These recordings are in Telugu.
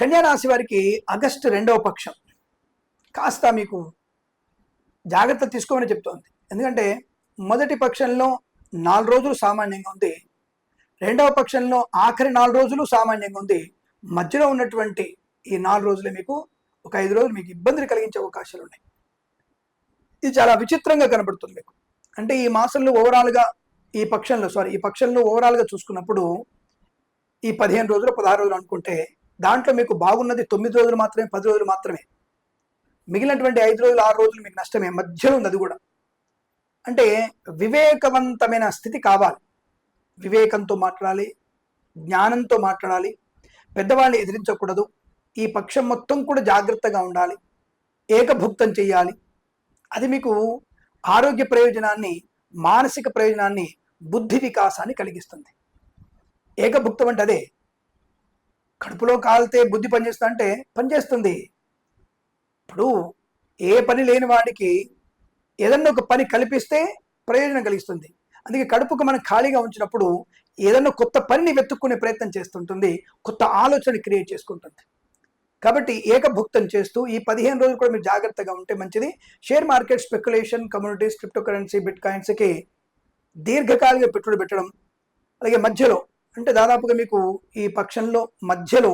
కన్యారాశి వారికి ఆగస్టు రెండవ పక్షం. కాస్త మీకు జాగ్రత్త తీసుకోమని చెప్తోంది. ఎందుకంటే మొదటి పక్షంలో నాలుగు రోజులు సామాన్యంగా ఉంది. రెండవ పక్షంలో ఆఖరి నాలుగు రోజులు సామాన్యంగా ఉంది. మధ్యలో ఉన్నటువంటి ఈ నాలుగు రోజులు మీకు ఒక ఐదు రోజులు మీకు ఇబ్బందిని కలిగించే అవకాశాలు ఉన్నాయి. ఇది చాలా విచిత్రంగా కనబడుతుంది మీకు. అంటే ఈ మాసంలో ఓవరాల్గా ఈ పక్షంలో సారీ ఈ పక్షంలో ఓవరాల్గా చూసుకున్నప్పుడు ఈ పదిహేను రోజులు పదహారు రోజులు అనుకుంటే దాంట్లో మీకు బాగున్నది తొమ్మిది రోజులు మాత్రమే పది రోజులు మాత్రమే. మిగిలినటువంటి ఐదు రోజులు ఆరు రోజులు మీకు నష్టమే మధ్యలో ఉంది అది కూడా. అంటే వివేకవంతమైన స్థితి కావాలి. వివేకంతో మాట్లాడాలి జ్ఞానంతో మాట్లాడాలి. పెద్దవాళ్ళని ఎదిరించకూడదు. ఈ పక్షం మొత్తం కూడా జాగ్రత్తగా ఉండాలి. ఏకభుక్తం చేయాలి. అది మీకు ఆరోగ్య ప్రయోజనాన్ని మానసిక ప్రయోజనాన్ని బుద్ధి వికాసాన్ని కలిగిస్తుంది. ఏకభుక్తం అంటే అదే కడుపులో కాలితే బుద్ధి పనిచేస్తా అంటే పనిచేస్తుంది. ఇప్పుడు ఏ పని లేని వాడికి ఏదన్నా ఒక పని కల్పిస్తే ప్రయోజనం కలిగిస్తుంది. అందుకే కడుపుకు మనం ఖాళీగా ఉంచినప్పుడు ఏదన్నా కొత్త పనిని వెతుక్కునే ప్రయత్నం చేస్తుంటుంది. కొత్త ఆలోచన క్రియేట్ చేసుకుంటుంది. కాబట్టి ఏకభుక్తం చేస్తూ ఈ పదిహేను రోజులు కూడా మీరు జాగ్రత్తగా ఉంటే మంచిది. Share market speculation communities crypto currency bit కాయిన్స్కి దీర్ఘకాలిక పెట్టుబడి పెట్టడం అలాగే మధ్యలో అంటే దాదాపుగా మీకు ఈ పక్షంలో మధ్యలో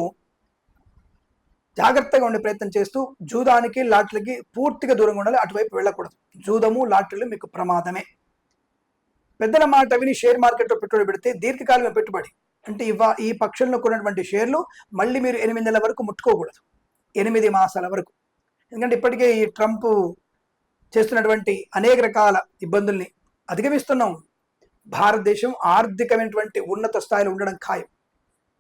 జాగ్రత్తగా ఉండే ప్రయత్నం చేస్తూ జూదానికి లాట్లకి పూర్తిగా దూరంగా ఉండాలి అటువైపు వెళ్ళకూడదు. జూదము లాట్లు మీకు ప్రమాదమే. పెద్దల మాట విని షేర్ మార్కెట్లో పెట్టుబడి పెడితే దీర్ఘకాలిక పెట్టుబడి. అంటే ఇవా ఈ పక్షంలో కొన్నటువంటి షేర్లు మళ్ళీ మీరు ఎనిమిది నెలల వరకు ముట్టుకోకూడదు. ఎనిమిది మాసాల వరకు. ఎందుకంటే ఇప్పటికే ఈ ట్రంప్ చేస్తున్నటువంటి అనేక రకాల ఇబ్బందుల్ని అధిగమిస్తున్నాం. భారతదేశం ఆర్థికమైనటువంటి ఉన్నత స్థాయిలో ఉండడం ఖాయం.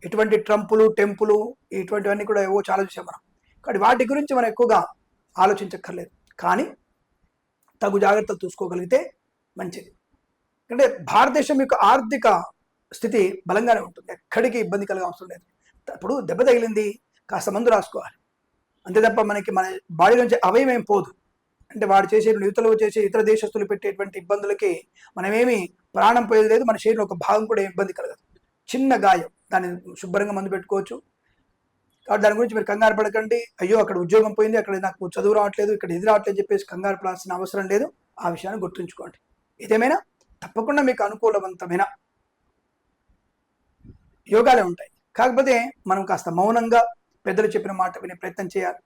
ఇటువంటి ట్రంపులు టెంపులు ఇటువంటివన్నీ కూడా ఏవో చాలా చూసాం మనం. కాబట్టి వాటి గురించి మనం ఎక్కువగా ఆలోచించక్కర్లేదు. కానీ తగు జాగ్రత్తలు చూసుకోగలిగితే మంచిది. అంటే భారతదేశం యొక్క ఆర్థిక స్థితి బలంగానే ఉంటుంది. ఎక్కడికి ఇబ్బంది కలిగే అవసరం లేదు. అప్పుడు దెబ్బ తగిలింది కాస్త మందు రాసుకోవాలి. అంతే తప్ప మనకి మన బాడీ నుంచి అవయం ఏం పోదు. అంటే వాడు చేసే యువతలు చేసే ఇతర దేశస్తులు పెట్టేటువంటి ఇబ్బందులకి మనమేమి ప్రాణం పోయేది లేదు మన శరీరం ఒక భాగం కూడా ఇబ్బంది కలగదు. చిన్న గాయం. దాన్ని శుభ్రంగా మందు పెట్టుకోవచ్చు. కాబట్టి దాని గురించి మీరు కంగారు పడకండి. అయ్యో అక్కడ ఉద్యోగం పోయింది. అక్కడ నాకు చదువు రావట్లేదు. ఇక్కడ ఇది రావట్లేదు చెప్పేసి కంగారు పడాల్సిన అవసరం లేదు. ఆ విషయాన్ని గుర్తుంచుకోండి. ఇదేమైనా తప్పకుండా మీకు అనుకూలవంతమైన యోగాలే ఉంటాయి. కాకపోతే మనం కాస్త మౌనంగా పెద్దలు చెప్పిన మాట వినే ప్రయత్నం చేయాలి.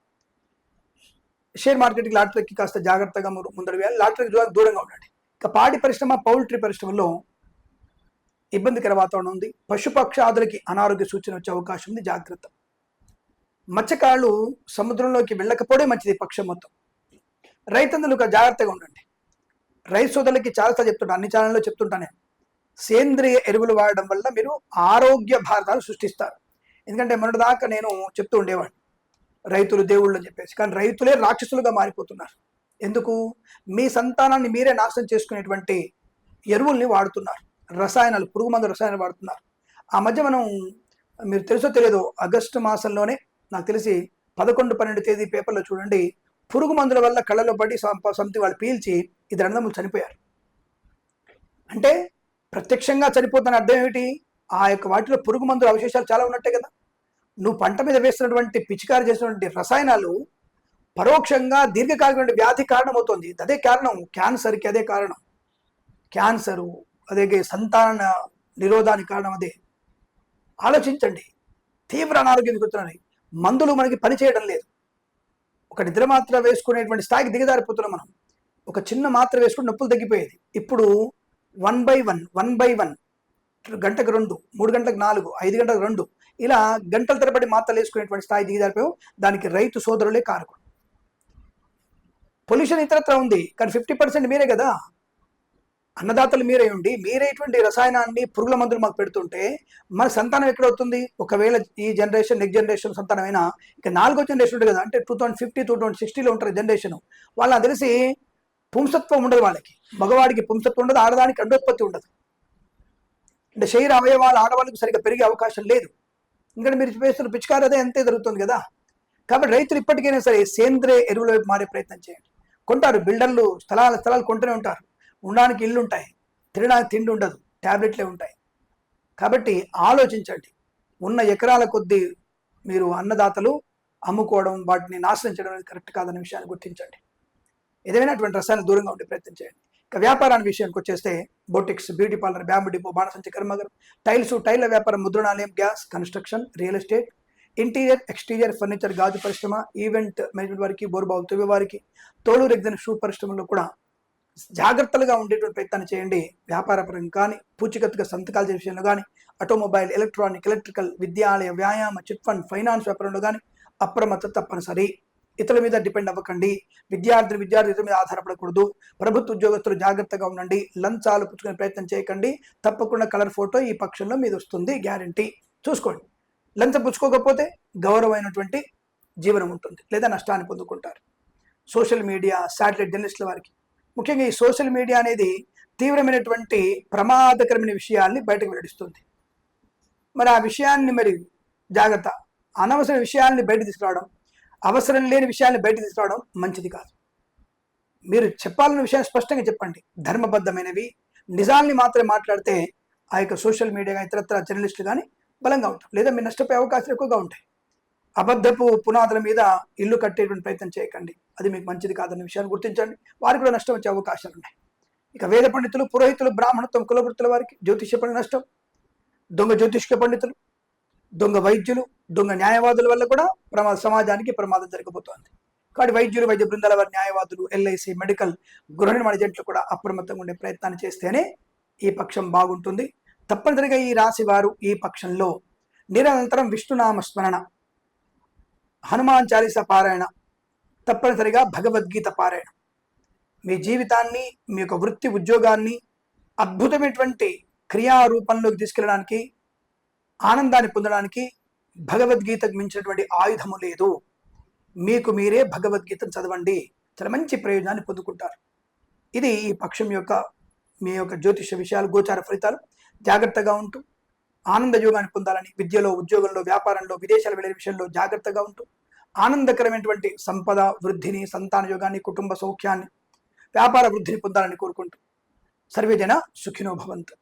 షేర్ మార్కెట్కి లాటరీకి కాస్త జాగ్రత్తగా ముందడు వేయాలి. లాటరీకి దూరంగా ఉండండి. ఇక పాడి పరిశ్రమ పౌల్ట్రీ పరిశ్రమలో ఇబ్బందికర వాతావరణం ఉంది. పశుపక్షాదులకి అనారోగ్య సూచన వచ్చే అవకాశం ఉంది. జాగ్రత్త. మత్స్యకారులు సముద్రంలోకి వెళ్ళకపోవడే మంచిది పక్షం మొత్తం. రైతందులు ఒక జాగ్రత్తగా ఉండండి. రైతు సోదరులకి చాలాసార్లు చెప్తుంటాను అన్ని ఛానల్లో చెప్తుంటాను నేను. సేంద్రియ ఎరువులు వాడడం వల్ల మీరు ఆరోగ్య భారతాలు సృష్టిస్తారు. ఎందుకంటే మొన్నటిదాకా నేను చెప్తూ ఉండేవాడిని. రైతులు దేవుళ్ళు అని చెప్పేసి. కానీ రైతులే రాక్షసులుగా మారిపోతున్నారు. ఎందుకు? మీ సంతానాన్ని మీరే నాశనం చేసుకునేటువంటి ఎరువుల్ని వాడుతున్నారు. రసాయనాలు పురుగు మందు రసాయనాలు వాడుతున్నారు. ఆ మధ్య మనం మీరు తెలుసో తెలియదు ఆగస్టు మాసంలోనే నాకు తెలిసి పదకొండు పన్నెండు తేదీ పేపర్లో చూడండి పురుగు మందుల వల్ల కళ్ళలో పడి సంతి వాళ్ళు పీల్చి ఇద్దరు అన్నదమ్ములు చనిపోయారు. అంటే ప్రత్యక్షంగా చనిపోతున్న అర్థం ఏమిటి? ఆ యొక్క వాటిలో పురుగు మందుల అవశేషాలు చాలా ఉన్నట్టే కదా. నువ్వు పంట మీద వేస్తున్నటువంటి పిచికారి చేసినటువంటి రసాయనాలు పరోక్షంగా దీర్ఘకాలిక వ్యాధి కారణమవుతుంది. అదే కారణం క్యాన్సర్కి అదే కారణం. క్యాన్సరు అదే సంతాన నిరోధానికి కారణం అదే. ఆలోచించండి. తీవ్ర అనారోగ్యం దిగుతున్నాయి మందులు మనకి పనిచేయడం లేదు. ఒక నిద్ర మాత్ర వేసుకునేటువంటి స్థాయికి దిగజారిపోతున్నాం మనం. ఒక చిన్న మాత్ర వేసుకుని నొప్పులు తగ్గిపోయేది. ఇప్పుడు one by one one by one గంటకు రెండు మూడు గంటలకు నాలుగు ఐదు గంటలకు రెండు. ఇలా గంటల తరబడి మాత్రలు వేసుకునేటువంటి స్థాయి దిగజారిపోయావు. దానికి రైతు సోదరులే కారకుడు. పొల్యూషన్ ఇతరత్ర ఉంది కానీ ఫిఫ్టీ పర్సెంట్ మీరే కదా. అన్నదాతలు మీరే ఉండి మీరేటువంటి రసాయనాన్ని పురుగుల మందులు మాకు పెడుతుంటే మన సంతానం ఎక్కడవుతుంది? ఒకవేళ ఈ జనరేషన్ నెక్స్ట్ జనరేషన్ సంతానమైనా ఇక నాలుగో జనరేషన్ ఉంటుంది కదా అంటే two thousand fifty two thousand సిక్స్టీలో ఉంటారు జనరేషన్ వాళ్ళని తెలిసి పుంసత్వం ఉండదు వాళ్ళకి. మగవాడికి పుంసత్వం ఉండదు ఆడదానికి అండోత్పత్తి ఉండదు. అంటే శరీర అవయవాలు ఆడవాళ్ళకి సరిగ్గా పెరిగే అవకాశం లేదు. ఇంకా మీరు చేస్తున్న పిచికారి అదే అంతే జరుగుతుంది కదా. కాబట్టి రైతులు ఇప్పటికైనా సరే సేంద్రియ ఎరువుల వైపు మారే ప్రయత్నం చేయండి. కొంటారు బిల్డర్లు స్థలాల స్థలాలు కొంటూనే ఉంటారు. ఉండడానికి ఇల్లు ఉంటాయి. తినడానికి తిండి ఉండదు. ట్యాబ్లెట్లే ఉంటాయి. కాబట్టి ఆలోచించండి. ఉన్న ఎకరాల కొద్దీ మీరు అన్నదాతలు అమ్ముకోవడం వాటిని నాశనం చేయడం అనేది కరెక్ట్ కాదనే విషయాన్ని గుర్తించండి. ఏదైనా అటువంటి రసాయన దూరంగా ఉండే ప్రయత్నం చేయండి. వ్యాపారాన్ని విషయానికి వచ్చేస్తే boutiques beauty parlour bamboo depot బాణసంచి కర్మగరం టైల్స్ టైల్ల వ్యాపారం ముద్రణాలయం gas construction real estate interior exterior furniture గాజు పరిశ్రమ ఈవెంట్ మేనేజ్మెంట్ వారికి బోర్బావు తువ్వి వారికి తోలు రెగ్జన్ షూ పరిశ్రమలో కూడా జాగ్రత్తలుగా ఉండేటువంటి ప్రయత్నం చేయండి. వ్యాపారపరం కానీ పూచికత్తుగా సంతకాలు చేసే విషయంలో కానీ ఆటోమొబైల్ ఎలక్ట్రానిక్ ఎలక్ట్రికల్ విద్యాలయ వ్యాయామ చిట్ ఫండ్ ఫైనాన్స్ వ్యాపారంలో కానీ అప్రమత్తత తప్పనిసరి. ఇతరుల మీద డిపెండ్ అవ్వకండి. విద్యార్థులు విద్యార్థుల మీద ఆధారపడకూడదు. ప్రభుత్వ ఉద్యోగస్తులు జాగ్రత్తగా ఉండండి. లంచాలు పుచ్చుకునే ప్రయత్నం చేయకండి. తప్పకుండా కలర్ ఫోటో ఈ పక్షంలో మీద వస్తుంది గ్యారంటీ చూసుకోండి. లంచం పుచ్చుకోకపోతే గౌరవమైనటువంటి జీవనం ఉంటుంది లేదా నష్టాన్ని పొందుకుంటారు. సోషల్ మీడియా శాటిలైట్ జర్నలిస్టుల వారికి. ముఖ్యంగా ఈ సోషల్ మీడియా అనేది తీవ్రమైనటువంటి ప్రమాదకరమైన విషయాల్ని బయటకు వెల్లడిస్తుంది. మరి ఆ విషయాన్ని మరి జాగ్రత్త. అనవసర విషయాల్ని బయట తీసుకురావడం అవసరం లేని విషయాన్ని బయట తీసుకురావడం మంచిది కాదు. మీరు చెప్పాలన్న విషయాన్ని స్పష్టంగా చెప్పండి. ధర్మబద్ధమైనవి నిజాల్ని మాత్రమే మాట్లాడితే ఆ యొక్క సోషల్ మీడియా ఇతరత్ర జర్నలిస్టులు కానీ బలంగా ఉంటారు. లేదా మీరు నష్టపోయే అవకాశాలు ఎక్కువగా ఉంటాయి. అబద్ధపు పునాదుల మీద ఇల్లు కట్టేటువంటి ప్రయత్నం చేయకండి. అది మీకు మంచిది కాదన్న విషయాన్ని గుర్తించండి. వారికి కూడా నష్టం వచ్చే అవకాశాలు ఉన్నాయి. ఇక వేద పండితులు పురోహితులు బ్రాహ్మణత్వం కులవృత్తుల వారికి జ్యోతిష్య పండి నష్టం. దొంగ జ్యోతిష్క పండితులు దొంగ వైద్యులు దొంగ న్యాయవాదుల వల్ల కూడా ప్రమాద సమాజానికి ప్రమాదం జరగబోతోంది. కాబట్టి వైద్యులు వైద్య బృందాల వారి న్యాయవాదులు ఎల్ఐసి మెడికల్ గృహ నిర్మాణ ఏజెంట్లు కూడా అప్రమత్తంగా ఉండే ప్రయత్నాన్ని చేస్తేనే ఈ పక్షం బాగుంటుంది. తప్పనిసరిగా ఈ రాశి వారు ఈ పక్షంలో నిరంతరం విష్ణునామ స్మరణ హనుమాన్ చాలీస పారాయణ తప్పనిసరిగా భగవద్గీత పారాయణ. మీ జీవితాన్ని మీ యొక్క వృత్తి ఉద్యోగాన్ని అద్భుతమైనటువంటి క్రియారూపంలోకి తీసుకెళ్ళడానికి ఆనందాన్ని పొందడానికి భగవద్గీతకు మించినటువంటి ఆయుధము లేదు. మీకు మీరే భగవద్గీతను చదవండి. చాలా మంచి ప్రయోజనాన్ని పొందుకుంటారు. ఇది ఈ పక్షం యొక్క మీ యొక్క జ్యోతిష విషయాలు గోచార ఫలితాలు జాగ్రత్తగా ఉంటూ ఆనంద యోగాన్ని పొందాలని విద్యలో ఉద్యోగంలో వ్యాపారంలో విదేశాలు వెళ్ళే విషయంలో జాగ్రత్తగా ఉంటూ ఆనందకరమైనటువంటి సంపద వృద్ధిని సంతాన యోగాన్ని కుటుంబ సౌఖ్యాన్ని వ్యాపార వృద్ధిని పొందాలని కోరుకుంటూ సర్వేజన సుఖినో భవంతు.